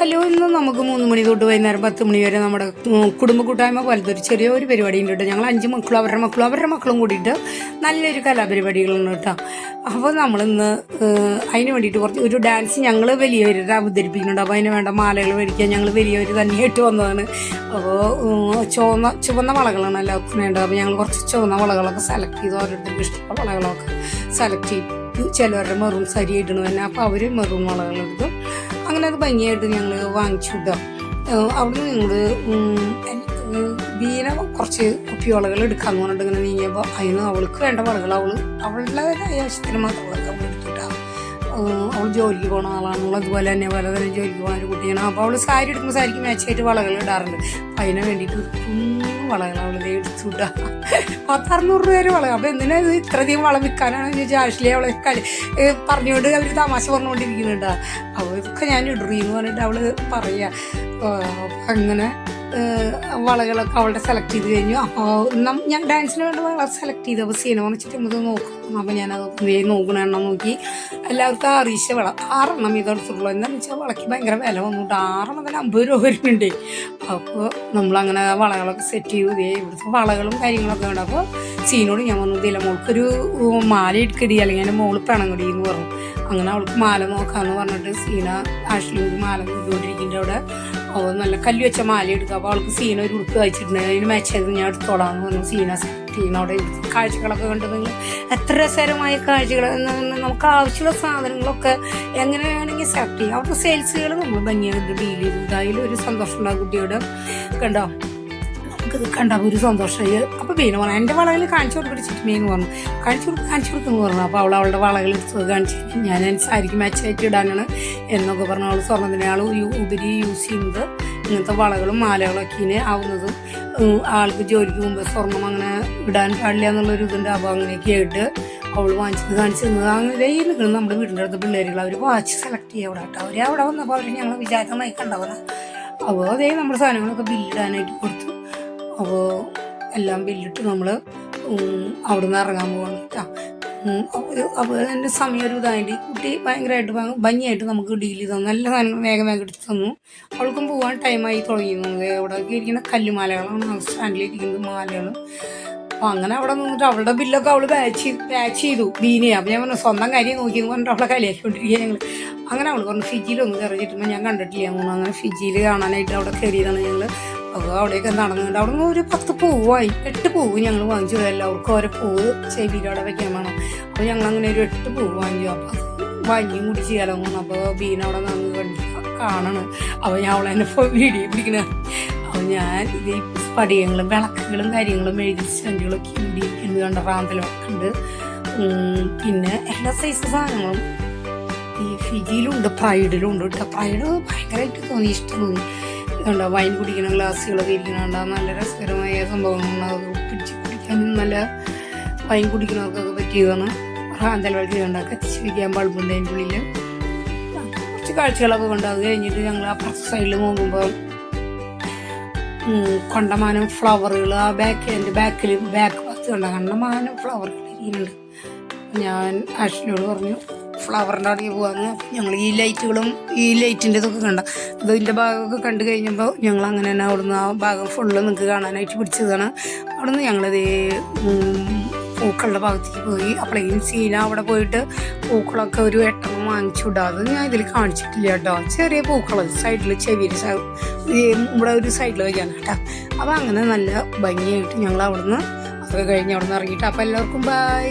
Hello ഇന്ന് നമുക്ക് മൂന്ന് മണി തൊട്ട് വൈകുന്നേരം പത്ത് മണി വരെ നമ്മുടെ കുടുംബ കൂട്ടായ്മ പോലത്തെ ഒരു ചെറിയൊരു പരിപാടി ഉണ്ട് ഞങ്ങൾ അഞ്ച് മക്കളും അവരുടെ മക്കളും അവരുടെ മക്കളും കൂടിയിട്ട് നല്ലൊരു കലാപരിപാടികളുണ്ട് കേട്ടോ. അപ്പോൾ നമ്മളിന്ന് അതിന് വേണ്ടിയിട്ട് കുറച്ച് ഒരു ഡാൻസ് ഞങ്ങൾ വലിയവരുടെ അവതരിപ്പിക്കുന്നുണ്ട്. അപ്പോൾ അതിന് വേണ്ട മാലകൾ മേടിക്കാൻ ഞങ്ങൾ വലിയവർ തന്നെയായിട്ട് വന്നതാണ്. അപ്പോൾ ചുവന്ന ചുവന്ന വളകളാണ് എല്ലാവർക്കും വേണ്ടത്. അപ്പോൾ ഞങ്ങൾ കുറച്ച് ചുവന്ന വളകളൊക്കെ സെലക്ട് ചെയ്തു. ഓരോരുത്തർക്ക് ഇഷ്ടമുള്ള വളകളൊക്കെ സെലക്ട് ചെയ്തു ചിലവരുടെ മെറൂൺ സരി ഇടണു തന്നെ അപ്പോൾ അവർ മെറൂൺ വളകളെടുത്തു അങ്ങനെ ഭംഗിയായിട്ട് ഞങ്ങൾ വാങ്ങിച്ചു കേട്ടോ അവിടെ ഞങ്ങൾ ബീന കുറച്ച് കുപ്പിവളകൾ എടുക്കാന്ന് പറഞ്ഞിട്ട് ഇങ്ങനെ നീങ്ങിയപ്പോൾ അതിന് അവൾക്ക് വേണ്ട വളകൾ അവൾ അവളുടെ ആവശ്യത്തിന് മാത്രം അവളൊക്കെ അവൾ അവൾ ജോലിക്ക് പോകുന്ന ആളാണ് അവൾ അതുപോലെ തന്നെ പലതരം ജോലിക്ക് പോകുന്ന ഒരു കുട്ടിയാണ്. അപ്പോൾ അവൾ സാരി എടുക്കുമ്പോൾ സാരിക്ക് മാച്ചായിട്ട് വളകൾ ഇടാറുണ്ട്. അപ്പം അതിനെ വേണ്ടിയിട്ട് കുഞ്ഞു വളകൾ അവൾ എടുത്തുട്ടാ പത്തറുന്നൂറ് രൂപ വരെ വളകൾ അപ്പോൾ എന്തിനാ ഇത് ഇത്രയധികം വളം വിൽക്കാനാണെന്ന് ചോദിച്ചാൽ ആഷ്ലി അവളെ പറഞ്ഞുകൊണ്ട് അവർ തമാശ പറഞ്ഞുകൊണ്ടിരിക്കുന്നുണ്ടാ അപ്പോൾ ഇതൊക്കെ ഞാൻ ഇടറിയെന്ന് പറഞ്ഞിട്ട് അവൾ പറയുക അങ്ങനെ വളകളൊക്കെ അവളുടെ സെലക്ട് ചെയ്ത് കഴിഞ്ഞു. അപ്പോൾ ഞാൻ ഡാൻസിന് വേണ്ട വള സെലക്ട് ചെയ്തു അപ്പോൾ സീന വെച്ചിട്ട് ഇത് നോക്കും. അപ്പോൾ ഞാനത് നോക്കണ എണ്ണം നോക്കി. എല്ലാവർക്കും ആറീശ വള ആറെണ്ണം ഇതെടുത്തുള്ളൂ എന്താണെന്ന് വെച്ചാൽ വളയ്ക്ക് ഭയങ്കര വില വന്നിട്ട്. ആറെണ്ണത്തിന് അമ്പത് രൂപ വരുന്നുണ്ട്. അപ്പോൾ നമ്മളങ്ങനെ വളകളൊക്കെ സെറ്റ് ചെയ്തു. ഇതേ ഇവിടുത്തെ വളകളും കാര്യങ്ങളൊക്കെ ഉണ്ട് അപ്പോൾ സീനോട് ഞാൻ വന്നു ഇതില്ല മോൾക്കൊരു മാല എടുക്കടി. അല്ലെങ്കിൽ എന്റെ മോൾ പിണങ്ങടി എന്ന് പറഞ്ഞു. അങ്ങനെ അവൾക്ക് മാല നോക്കാമെന്ന് പറഞ്ഞിട്ട് സീന ആഷ്ലി ഒരു മാല നോക്കിക്കൊണ്ടിരിക്കുന്നുണ്ട് അവിടെ. അവൾ നല്ല കല്ല് വെച്ച മാല എടുക്കുക അപ്പോൾ അവൾക്ക് സീന ഒരു ഉടുപ്പ് വെച്ചിട്ടുണ്ട് അതിന് മാച്ച് ചെയ്ത് ഞാൻ എടുത്തോളാന്ന് പറഞ്ഞു സീന സീനോടെ കാഴ്ചകളൊക്കെ കണ്ട് നിങ്ങൾ എത്ര രസകരമായ കാഴ്ചകൾ നമുക്ക് ആവശ്യമുള്ള സാധനങ്ങളൊക്കെ എങ്ങനെ വേണമെങ്കിൽ സെലക്ട് ചെയ്യാം. അവിടുത്തെ സെയിൽസുകൾ നമ്മൾ ഭംഗിയായിട്ട് ഡീൽ ചെയ്തു. അതിൽ ഒരു സന്തോഷമുള്ള കുട്ടിയോട്. കണ്ടോ? കണ്ടപ്പോൾ ഒരു സന്തോഷമായി അപ്പോൾ മീൻ പറഞ്ഞു എന്റെ വളകൾ കാണിച്ചു കൊടുത്തിട്ട് മീൻ പറഞ്ഞു. കാണിച്ചു കൊടുക്കും കാണിച്ചു കൊടുക്കുമെന്ന് പറഞ്ഞു. അപ്പോൾ അവൾ അവളുടെ വളകൾ എടുത്ത് കാണിച്ചു ഞാൻ എന്റെ മാച്ച് മാച്ചായിട്ട് ഇടാനാണ് എന്നൊക്കെ പറഞ്ഞു. അവൾ സ്വർണത്തിനാൾ ഉപരി യൂസ് ചെയ്യുന്നത് ഇങ്ങനത്തെ വളകളും മാലകളൊക്കെ ആവുന്നതും ആൾക്ക് ജോലിക്ക് മുമ്പ് സ്വർണം അങ്ങനെ ഇടാൻ പാടില്ല എന്നുള്ളൊരു ഇതുണ്ട്. അപ്പോൾ അങ്ങനെയൊക്കെ ആയിട്ട് അവൾ വാങ്ങിച്ചത് കാണിച്ചു തന്നത്. അങ്ങനെ നിൽക്കുന്നത് നമ്മുടെ വീടിന്റെ അടുത്ത് പിള്ളേരുകൾ അവർ വാച്ച് സെലക്ട് ചെയ്യുക അവിടെ കേട്ടോ. അവർ അവിടെ വന്നപ്പോൾ അവർ ഞങ്ങൾ വിചാരിക്കുന്നതായി കണ്ടവരാണ് അപ്പോൾ അതേ നമ്മുടെ സാധനങ്ങളൊക്കെ ബില്ലിടാനായിട്ട് കൊടുത്തു. അപ്പോൾ എല്ലാം ബില്ലിട്ട് നമ്മൾ അവിടെ നിന്ന് ഇറങ്ങാൻ പോവാണ് കേട്ടോ അപ്പോൾ എന്റെ സമയം ഒരു ഇതായിട്ട് കുട്ടി ഭയങ്കരമായിട്ട് ഭംഗിയായിട്ട് നമുക്ക് ഡീൽ തന്നു. നല്ല സാധനങ്ങൾ വേഗം വേഗം എടുത്ത് തന്നു. അവൾക്കും പോകാൻ ടൈമായി തുടങ്ങിയിരുന്നു. അവിടെ ഇരിക്കുന്ന കല്ലുമാലകളാണ് സ്റ്റാൻഡിലിരിക്കുന്നത് മാലകൾ അപ്പോൾ അങ്ങനെ അവിടെ നിന്നിട്ട് അവളുടെ ബില്ലൊക്കെ അവൾ പാച്ച് പാച്ച് ചെയ്തു. ബീനെ അപ്പോൾ ഞാൻ പറഞ്ഞു സ്വന്തം കാര്യം നോക്കിയെന്ന് പറഞ്ഞിട്ട് അവളെ കളിയാക്കിക്കൊണ്ടിരിക്കുക ഞങ്ങൾ അങ്ങനെ അവൾ പറഞ്ഞു ഫിജിയിലൊന്ന് കയറി കിട്ടുമ്പോൾ ഞാൻ കണ്ടിട്ടില്ല അങ്ങനെ ഫിജിയിൽ കാണാനായിട്ട് അവിടെ കയറിയതാണ് ഞങ്ങൾ അവിടെയൊക്കെ നടന്നുണ്ട് അവിടെ ഒരു പത്ത് പൂവായി. എട്ട് പൂവ് ഞങ്ങൾ വാങ്ങിച്ചു. എല്ലാവർക്കും ഓരോ പൂവ് ചെവിയിലവിടെ വെക്കാൻ വേണം. അപ്പോൾ ഞങ്ങൾ അങ്ങനെ ഒരു എട്ട് പൂവ് വാങ്ങിച്ചു. അപ്പോൾ വാങ്ങിയും കൂടി ചെയ്യാലോ അപ്പോൾ ബീന അവിടെ നിന്ന് കണ്ട് കാണണം. അപ്പോൾ ഞാൻ അവളെ എന്നെ വീഡിയോ പിടിക്കണ. അപ്പോൾ ഞാൻ ഇത് പടിയങ്ങളും വിളക്കുകളും കാര്യങ്ങളും എഴുതി സ്റ്റാൻഡുകളൊക്കെ ഇരിക്കുന്നത് കണ്ട റാന്തലൊക്കെ ഉണ്ട് പിന്നെ എല്ലാ സൈസ് സാധനങ്ങളും ഈ ഫിജിയിലുണ്ട് പ്രൈഡിലുണ്ട് പ്രൈഡിലും ഉണ്ട് കേട്ടോ. പ്രൈഡ് ഭയങ്കരമായിട്ട് തോന്നി ഇഷ്ടം തോന്നി. ഇതുണ്ട് വൈൻ കുടിക്കുന്ന ഗ്ലാസ്സുകളൊക്കെ ഇരിക്കുന്നുണ്ട് നല്ല രസകരമായ സംഭവങ്ങളാണ് അത് പിടിച്ച് കുടിക്കാനും നല്ല വൈൻ കുടിക്കുന്നവർക്കൊക്കെ പറ്റിയതാണ്. റാന്തൽ വെള്ളത്തിൽ കണ്ട കത്തിച്ച് വയ്ക്കാൻ ബൾബുണ്ട് അതിന്റെ ഉള്ളിൽ. കുറച്ച് കാഴ്ചകളൊക്കെ കണ്ടു. അത് കഴിഞ്ഞിട്ട് ഞങ്ങൾ ആ അപ്പുറത്തെ സൈഡിൽ നോക്കുമ്പോൾ കൊണ്ടമാനം ഫ്ലവറുകൾ ആ ബാക്ക് എന്റെ ബാക്കിൽ ബാക്ക് ഭാഗത്ത് കണ്ട കണ്ടമാനം ഫ്ലവറുകൾ ഇരിക്കുന്നുണ്ട്. ഞാൻ ആഷിനോട് പറഞ്ഞു ഫ്ലവറിന്റെ അവിടെ പോകാന്ന് ഞങ്ങൾ ഈ ലൈറ്റുകളും ഈ ലൈറ്റിന്റെ ഇതൊക്കെ കണ്ട ഇതിന്റെ ഭാഗമൊക്കെ കണ്ടു കഴിഞ്ഞപ്പോൾ ഞങ്ങൾ അങ്ങനെ തന്നെ അവിടുന്ന് ആ ഭാഗം ഫുള്ള് നിങ്ങൾക്ക് കാണാനായിട്ട് പിടിച്ചതാണ്. അവിടുന്ന് ഞങ്ങളത് പൂക്കളുടെ ഭാഗത്തേക്ക് പോയി. അപ്പോഴേക്കും സീന അവിടെ പോയിട്ട് പൂക്കളൊക്കെ ഒരു എട്ടെണ്ണം വാങ്ങിച്ചു വിടാതെ ഞാൻ ഇതിൽ കാണിച്ചിട്ടില്ല കേട്ടോ. ചെറിയ പൂക്കൾ സൈഡിൽ ചെവിയിൽ ഇവിടെ ഒരു സൈഡിൽ വയ്ക്കാൻ കേട്ടോ. അപ്പോൾ അങ്ങനെ നല്ല ഭംഗിയായിട്ട് ഞങ്ങൾ അവിടുന്ന് അതൊക്കെ കഴിഞ്ഞ് അവിടുന്ന് ഇറങ്ങിയിട്ട്. അപ്പോൾ എല്ലാവർക്കും ബൈ